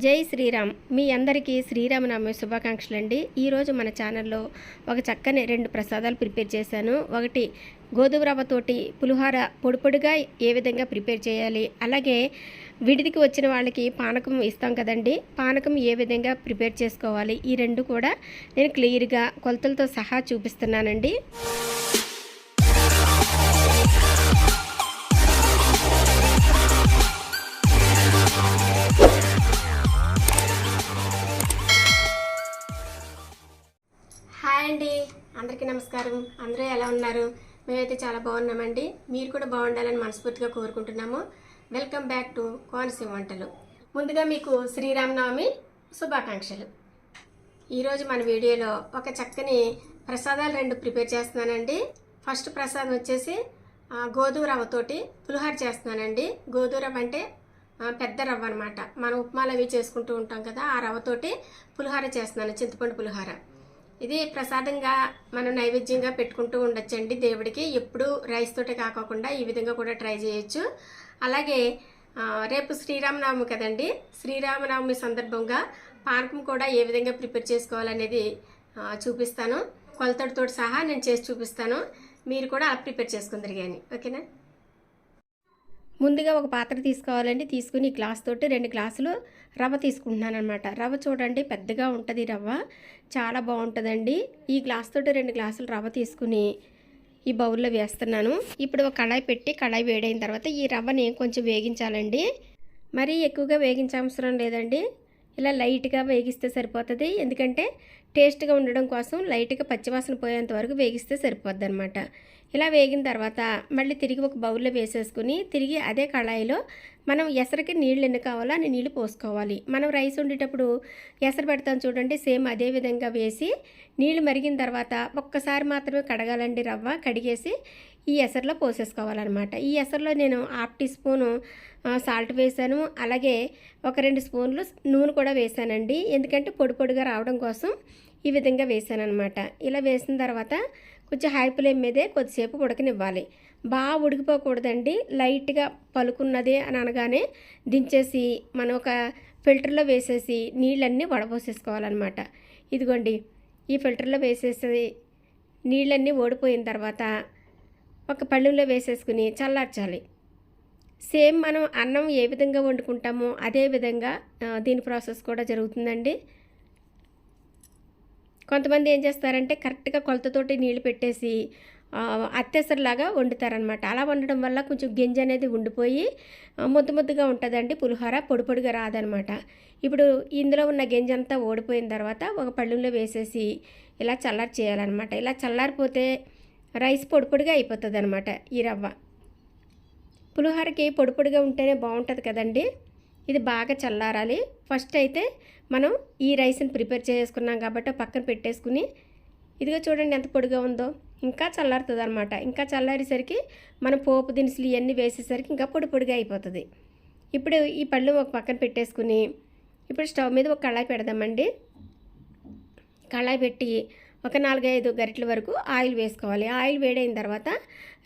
జై శ్రీరామ్. మీ అందరికీ శ్రీరామనామ శుభాకాంక్షలు అండి ఈరోజు మన ఛానల్లో ఒక చక్కని రెండు ప్రసాదాలు ప్రిపేర్ చేశాను. ఒకటి గోధుమ రవ్వతోటి పులిహోర పొడి పొడిగా ఏ విధంగా ప్రిపేర్ చేయాలి? అలాగే విడిదికి వచ్చిన వాళ్ళకి పానకం ఇస్తాం కదండి. పానకం ఏ విధంగా ప్రిపేర్ చేసుకోవాలి? ఈ రెండు కూడా నేను క్లియర్గా కొలతలతో సహా చూపిస్తున్నానండి. హాయ్ అండి. అందరికీ నమస్కారం. అందరూ ఎలా ఉన్నారు? మేమైతే చాలా బాగున్నామండి. మీరు కూడా బాగుండాలని మనస్ఫూర్తిగా కోరుకుంటున్నాము. వెల్కమ్ బ్యాక్ టు కోనసీమ వంటలు. ముందుగా మీకు శ్రీరామనవమి శుభాకాంక్షలు. ఈరోజు మన వీడియోలో ఒక చక్కని ప్రసాదాలు రెండు ప్రిపేర్ చేస్తున్నానండి. ఫస్ట్ ప్రసాదం వచ్చేసి గోధుమ రవ్వతోటి పులిహోర చేస్తున్నానండి. గోధుమ రవ్వ అంటే పెద్ద రవ్వ అనమాట మనం ఉప్మాలు అవి చేసుకుంటూ ఉంటాం కదా ఆ రవ్వతోటి పులిహోర చేస్తున్నాను చింతపండు పులిహోర. ఇది ప్రసాదంగా మనం నైవేద్యంగా పెట్టుకుంటూ ఉండొచ్చండి దేవుడికి. ఎప్పుడు రైస్ తోటే కాకోకుండా ఈ విధంగా కూడా ట్రై చేయొచ్చు. అలాగే రేపు శ్రీరామనవమి కదండి. శ్రీరామనవమి సందర్భంగా పానకం కూడా ఏ విధంగా ప్రిపేర్ చేసుకోవాలనేది చూపిస్తాను. కొలతడితో సహా నేను చేసి చూపిస్తాను. మీరు కూడా అలా ప్రిపేర్ చేసుకుందరు కానీ ఓకేనా? ముందుగా ఒక పాత్ర తీసుకోవాలండి. తీసుకుని ఈ గ్లాస్ తోటి రెండు గ్లాసులు రవ్వ తీసుకుంటున్నాను అనమాట రవ్వ చూడండి పెద్దగా ఉంటుంది రవ్వ. చాలా బాగుంటుందండి. ఈ గ్లాస్ తోటి రెండు గ్లాసులు రవ్వ తీసుకుని ఈ బౌల్లో వేస్తున్నాను. ఇప్పుడు ఒక కళాయి పెట్టి కళాయి వేడైన తర్వాత ఈ రవ్వని కొంచెం వేగించాలండి. మరీ ఎక్కువగా వేగించవసరం లేదండి. ఇలా లైట్గా వేగిస్తే సరిపోతుంది. ఎందుకంటే టేస్ట్గా ఉండడం కోసం లైట్గా పచ్చివాసన పోయేంత వరకు వేగిస్తే సరిపోద్ది అనమాట ఇలా వేగిన తర్వాత మళ్ళీ తిరిగి ఒక బౌల్లో వేసేసుకుని తిరిగి అదే కళాయిలో మనం ఎసరికి నీళ్ళు ఎన్ని కావాలో అని నీళ్ళు పోసుకోవాలి. మనం రైస్ వండేటప్పుడు ఎసరు పెడతాం చూడండి సేమ్ అదే విధంగా వేసి నీళ్ళు మరిగిన తర్వాత ఒక్కసారి మాత్రమే కడగాలండి రవ్వ. కడిగేసి ఈ ఎసర్లో పోసేసుకోవాలన్నమాట. ఈ ఎసరులో నేను హాఫ్ టీ స్పూను సాల్ట్ వేసాను. అలాగే ఒక రెండు స్పూన్లు నూనె కూడా వేసానండి. ఎందుకంటే పొడి పొడిగా రావడం కోసం ఈ విధంగా వేసాను అనమాట ఇలా వేసిన తర్వాత కొంచెం హై ఫ్లేమ్ మీదే కొద్దిసేపు ఉడకనివ్వాలి. బాగా ఉడికిపోకూడదండి. లైట్గా పలుకున్నది అని అనగానే దించేసి మనం ఒక ఫిల్టర్లో వేసేసి నీళ్ళన్నీ వడపోసేసుకోవాలన్నమాట. ఇదిగోండి ఈ ఫిల్టర్లో వేసేసి నీళ్ళన్నీ ఓడిపోయిన తర్వాత ఒక పళ్ళులో వేసేసుకుని చల్లార్చాలి. సేమ్ మనం అన్నం ఏ విధంగా వండుకుంటామో అదే విధంగా దీని ప్రాసెస్ కూడా జరుగుతుందండి. కొంతమంది ఏం చేస్తారంటే కరెక్ట్గా కొలతతోటి నీళ్ళు పెట్టేసి ఆ, అత్తెసరిలాగా వండుతారనమాట అలా వండడం వల్ల కొంచెం గింజ అనేది ఉండిపోయి ముద్దు ముద్దుగా ఉంటుందండి. పులిహోర పొడి పొడిగా రాదనమాట ఇప్పుడు ఇందులో ఉన్న గింజ అంతా ఓడిపోయిన తర్వాత ఒక పళ్ళులో వేసేసి ఇలా చల్లారి చేయాలన్నమాట ఇలా చల్లారిపోతే రైస్ పొడి పొడిగా అయిపోతుంది అనమాట ఈ రవ్వ. పులిహోరకి పొడి పొడిగా ఉంటేనే బాగుంటుంది కదండి. ఇది బాగా చల్లారాలి. ఫస్ట్ అయితే మనం ఈ రైస్ని ప్రిపేర్ చేసుకున్నాం కాబట్టి పక్కన పెట్టేసుకుని ఇదిగో చూడండి ఎంత పొడిగా ఉందో. ఇంకా చల్లారుతుంది అనమాట ఇంకా చల్లారేసరికి మనం పోపు దినుసులు ఇవన్నీ వేసేసరికి ఇంకా పొడి పొడిగా అయిపోతుంది. ఇప్పుడు ఈ పళ్ళు ఒక పక్కన పెట్టేసుకుని ఇప్పుడు స్టవ్ మీద ఒక కళాయి పెడదామండి. కళాయి పెట్టి ఒక నాలుగైదు గరిటెల వరకు ఆయిల్ వేసుకోవాలి. ఆయిల్ వేడైన తర్వాత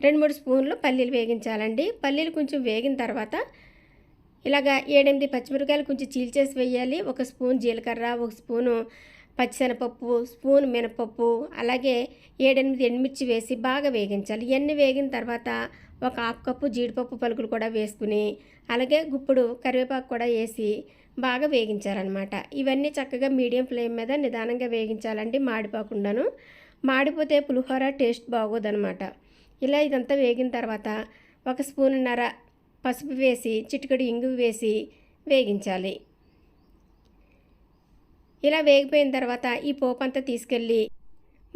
రెండు మూడు స్పూన్లు పల్లీలు వేగించాలండి. పల్లీలు కొంచెం వేగిన తర్వాత ఇలాగా ఏడెనిమిది పచ్చిమిరకాయలు కొంచెం చీల్చేసి వేయాలి. ఒక స్పూన్ జీలకర్ర ఒక స్పూను పచ్చిశనగపప్పు స్పూన్ మినపప్పు అలాగే ఏడెనిమిది ఎండుమిర్చి వేసి బాగా వేగించాలి. ఇవన్నీ వేగిన తర్వాత ఒక హాఫ్ కప్పు జీడిపప్పు పలుకులు కూడా వేసుకుని అలాగే గుప్పుడు కరివేపాకు కూడా వేసి బాగా వేగించారనమాట ఇవన్నీ చక్కగా మీడియం ఫ్లేమ్ మీద నిదానంగా వేగించాలండి మాడిపోకుండాను. మాడిపోతే పులిహోర టేస్ట్ బాగోదనమాట ఇలా ఇదంతా వేగిన తర్వాత ఒక స్పూన్నర పసుపు వేసి చిటికెడు ఇంగు వేసి వేగించాలి. ఇలా వేగిపోయిన తర్వాత ఈ పోపు అంతా తీసుకెళ్ళి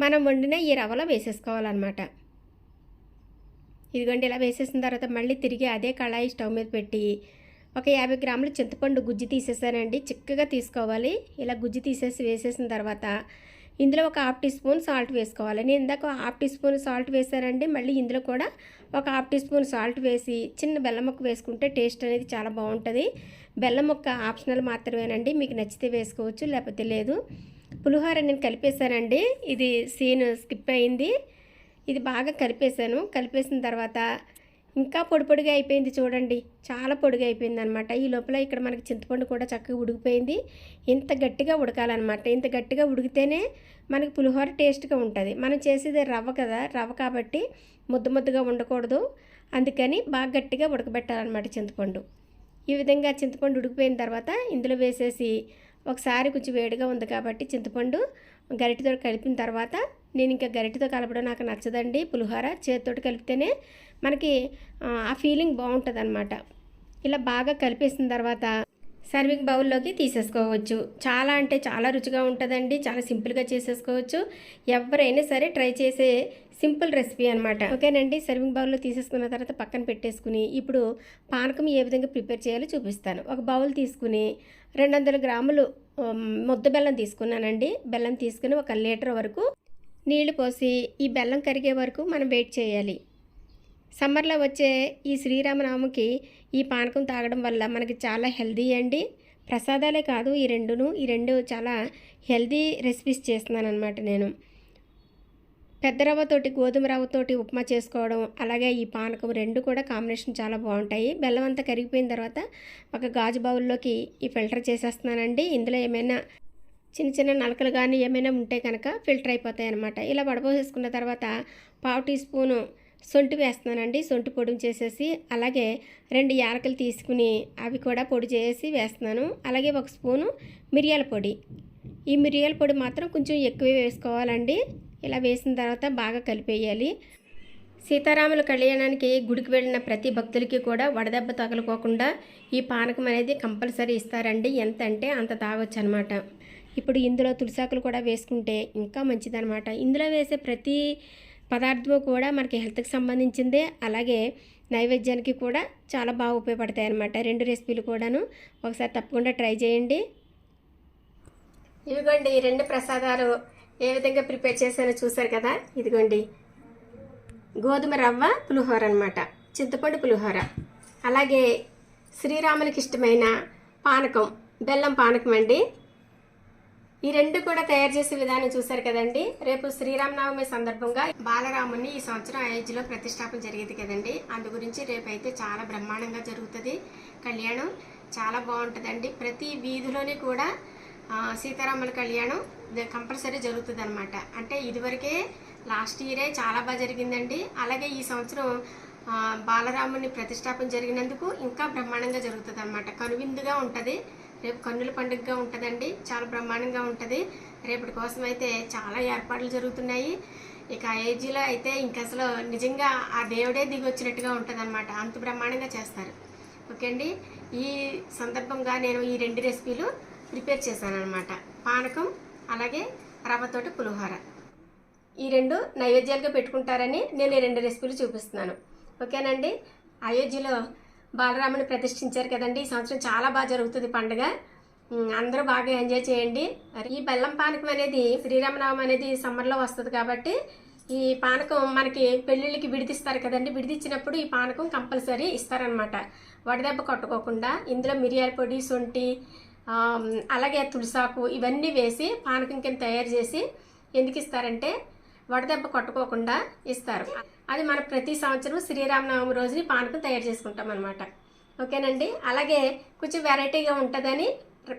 మనం వండిన ఈ రవ్వలో వేసేసుకోవాలన్నమాట. ఇదిగోండి ఇలా వేసేసిన తర్వాత మళ్ళీ తిరిగి అదే కళాయి స్టవ్ మీద పెట్టి ఒక యాభై గ్రాములు చింతపండు గుజ్జు తీసేసానండి. చిక్కగా తీసుకోవాలి. ఇలా గుజ్జు తీసేసి వేసేసిన తర్వాత ఇందులో ఒక హాఫ్ టీ స్పూన్ సాల్ట్ వేసుకోవాలి. నేను ఇందాక హాఫ్ టీ స్పూన్ సాల్ట్ వేసానండి. మళ్ళీ ఇందులో కూడా ఒక హాఫ్ టీ స్పూన్ సాల్ట్ వేసి చిన్న బెల్లం ముక్క వేసుకుంటే టేస్ట్ అనేది చాలా బాగుంటుంది. బెల్లం ముక్క ఆప్షనల్ మాత్రమేనండి. మీకు నచ్చితే వేసుకోవచ్చు లేకపోతే లేదు. పులిహోర నేను కలిపేశానండి ఇది సీన్ స్కిప్ అయింది. ఇది బాగా కలిపేశాను. కలిపేసిన తర్వాత ఇంకా పొడి పొడిగా అయిపోయింది చూడండి. చాలా పొడిగా అయిపోయింది అనమాట ఈ లోపల ఇక్కడ మనకి చింతపండు కూడా చక్కగా ఉడికిపోయింది. ఇంత గట్టిగా ఉడకాలన్నమాట. ఇంత గట్టిగా ఉడికితేనే మనకి పులిహోర టేస్ట్గా ఉంటుంది. మనం చేసేది రవ్వ కదా రవ్వ కాబట్టి ముద్ద ముద్దగా ఉండకూడదు. అందుకని బాగా గట్టిగా ఉడకబెట్టాలన్నమాట చింతపండు. ఈ విధంగా చింతపండు ఉడికిపోయిన తర్వాత ఇందులో వేసేసి ఒకసారి కొంచెం వేడిగా ఉంది కాబట్టి చింతపండు గరిటతో కలిపిన తర్వాత నేను ఇంకా గరిటతో కలపడం నాకు నచ్చదండి. పులిహోర చేతితోటి కలిపితేనే మనకి ఆ, ఆ ఫీలింగ్ బాగుంటుంది అనమాట ఇలా బాగా కలిపేసిన తర్వాత సర్వింగ్ బౌల్లోకి తీసేసుకోవచ్చు. చాలా అంటే చాలా రుచిగా ఉంటుందండి. చాలా సింపుల్గా చేసేసుకోవచ్చు. ఎవరైనా సరే ట్రై చేసే సింపుల్ రెసిపీ అనమాట ఓకేనండి? సర్వింగ్ బౌల్లో తీసేసుకున్న తర్వాత పక్కన పెట్టేసుకుని ఇప్పుడు పానకం ఏ విధంగా ప్రిపేర్ చేయాలో చూపిస్తాను. ఒక బౌల్ తీసుకుని రెండు వందల గ్రాములు ముద్ద బెల్లం తీసుకున్నానండి. బెల్లం తీసుకుని ఒక లీటర్ వరకు నీళ్ళు పోసి ఈ బెల్లం కరిగే వరకు మనం వెయిట్ చేయాలి. సమ్మర్లో వచ్చే ఈ శ్రీరామనవమికి ఈ పానకం తాగడం వల్ల మనకి చాలా హెల్దీ అండి. ప్రసాదాలే కాదు ఈ రెండును ఈ రెండు చాలా హెల్దీ రెసిపీస్ చేస్తున్నాను అనమాట నేను. పెద్ద రవ్వతోటి గోధుమ రవ్వతోటి ఉప్మా చేసుకోవడం అలాగే ఈ పానకం రెండు కూడా కాంబినేషన్ చాలా బాగుంటాయి. బెల్లం అంతా కరిగిపోయిన తర్వాత ఒక గాజు బౌల్లోకి ఈ ఫిల్టర్ చేసేస్తున్నానండి. ఇందులో ఏమైనా చిన్న చిన్న నలకలు కానీ ఏమైనా ఉంటే కనుక ఫిల్టర్ అయిపోతాయి అనమాట ఇలా వడపోసేసుకున్న తర్వాత పావు టీ స్పూను సొంటి వేస్తున్నానండి. సొంటి పొడి చేసేసి అలాగే రెండు యాలకులు తీసుకుని అవి కూడా పొడి చేసి వేస్తున్నాను. అలాగే ఒక స్పూను మిరియాల పొడి. ఈ మిరియాల పొడి మాత్రం కొంచెం ఎక్కువే వేసుకోవాలండి. ఇలా వేసిన తర్వాత బాగా కలిపేయాలి. సీతారాముల కళ్యాణానికి గుడికి వెళ్ళిన ప్రతి భక్తులకి కూడా వడదెబ్బ తగలుకోకుండా ఈ పానకం అనేది కంపల్సరీ ఇస్తారండి. ఎంత అంటే అంత తాగొచ్చు అనమాట ఇప్పుడు ఇందులో తులసాకులు కూడా వేసుకుంటే ఇంకా మంచిదనమాట. ఇందులో వేసే ప్రతి పదార్థము కూడా మనకి హెల్త్కి సంబంధించిందే. అలాగే నైవేద్యానికి కూడా చాలా బాగా ఉపయోగపడతాయి అన్నమాట రెండు రెసిపీలు కూడాను. ఒకసారి తప్పకుండా ట్రై చేయండి. ఇదిగోండి రెండు ప్రసాదాలు ఏ విధంగా ప్రిపేర్ చేశానో చూసారు కదా? ఇదిగోండి. గోధుమ రవ్వ పులిహోర అనమాట చింతపండు పులిహోర. అలాగే శ్రీరామునికి ఇష్టమైన పానకం బెల్లం పానకం అండి. ఈ రెండు కూడా తయారు చేసే విధానం చూశారు కదండి. రేపు శ్రీరామనవమి సందర్భంగా బాలరాముని ఈ సంవత్సరం అయోధ్యలో ప్రతిష్టాపన జరిగింది కదండి. అందు గురించి రేపైతే చాలా బ్రహ్మాండంగా జరుగుతుంది. కళ్యాణం చాలా బాగుంటుందండి. ప్రతి వీధిలోని కూడా సీతారాముల కళ్యాణం కంపల్సరీ జరుగుతుంది అనమాట అంటే ఇదివరకే లాస్ట్ ఇయరే చాలా బాగా జరిగిందండి. అలాగే ఈ సంవత్సరం బాలరాముని ప్రతిష్టాపన జరిగినందుకు ఇంకా బ్రహ్మాండంగా జరుగుతుంది అనమాట కనువిందుగా ఉంటుంది. రేపు కన్నుల పండుగగా ఉంటుందండి. చాలా బ్రహ్మాండంగా ఉంటుంది. రేపటి కోసం అయితే చాలా ఏర్పాట్లు జరుగుతున్నాయి. ఇక ఏజీలో అయితే ఇంక అసలు నిజంగా ఆ దేవుడే దిగి వచ్చినట్టుగా ఉంటుంది అనమాట అంత బ్రహ్మాండంగా చేస్తారు. ఓకే అండి. ఈ సందర్భంగా నేను ఈ రెండు రెసిపీలు ప్రిపేర్ చేశాను అనమాట పానకం అలాగే రవ్వతోటి పులిహోర. ఈ రెండు నైవేద్యాలుగా పెట్టుకుంటారని నేను ఈ రెండు రెసిపీలు చూపిస్తున్నాను. ఓకేనండి. అయోధ్యలో బాలరాముని ప్రతిష్ఠించారు కదండి. ఈ సంవత్సరం చాలా బాగా జరుగుతుంది పండుగ. అందరూ బాగా ఎంజాయ్ చేయండి. మరి ఈ బెల్లం పానకం అనేది శ్రీరామనవమి అనేది సమ్మర్లో వస్తుంది కాబట్టి ఈ పానకం మనకి పెళ్ళిళ్ళకి విడిదిస్తారు కదండి. విడిదిచ్చినప్పుడు ఈ పానకం కంపల్సరీ ఇస్తారనమాట వడదెబ్బ కొట్టుకోకుండా ఇందులో మిరియాల పొడి సొంటి అలాగే తులసాకు ఇవన్నీ వేసి పానకం కింద తయారు చేసి ఎందుకు ఇస్తారంటే వడదెబ్బ కొట్టుకోకుండా ఇస్తారు. అది మనం ప్రతి సంవత్సరం శ్రీరామనవమి రోజుని పానకం తయారు చేసుకుంటాం అనమాట ఓకేనండి? అలాగే కొంచెం వెరైటీగా ఉంటుందని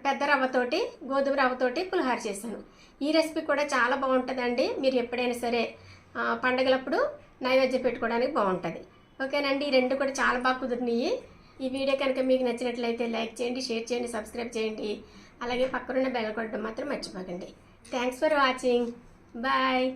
పెద్ద రవ్వతోటి గోధుమ రవ్వతోటి పులిహార చేశాను. ఈ రెసిపీ కూడా చాలా బాగుంటుందండి. మీరు ఎప్పుడైనా సరే పండగలప్పుడు నైవేద్యం పెట్టుకోవడానికి బాగుంటుంది. ఓకేనండి? ఈ రెండు కూడా చాలా బాగా కుదిరినాయి ఈ వీడియో కనుక మీకు నచ్చినట్లయితే లైక్ చేయండి షేర్ చేయండి సబ్స్క్రైబ్ చేయండి. అలాగే పక్కనున్న బెల్ కొట్టడం మాత్రం మర్చిపోకండి. Thanks for watching. బాయ్.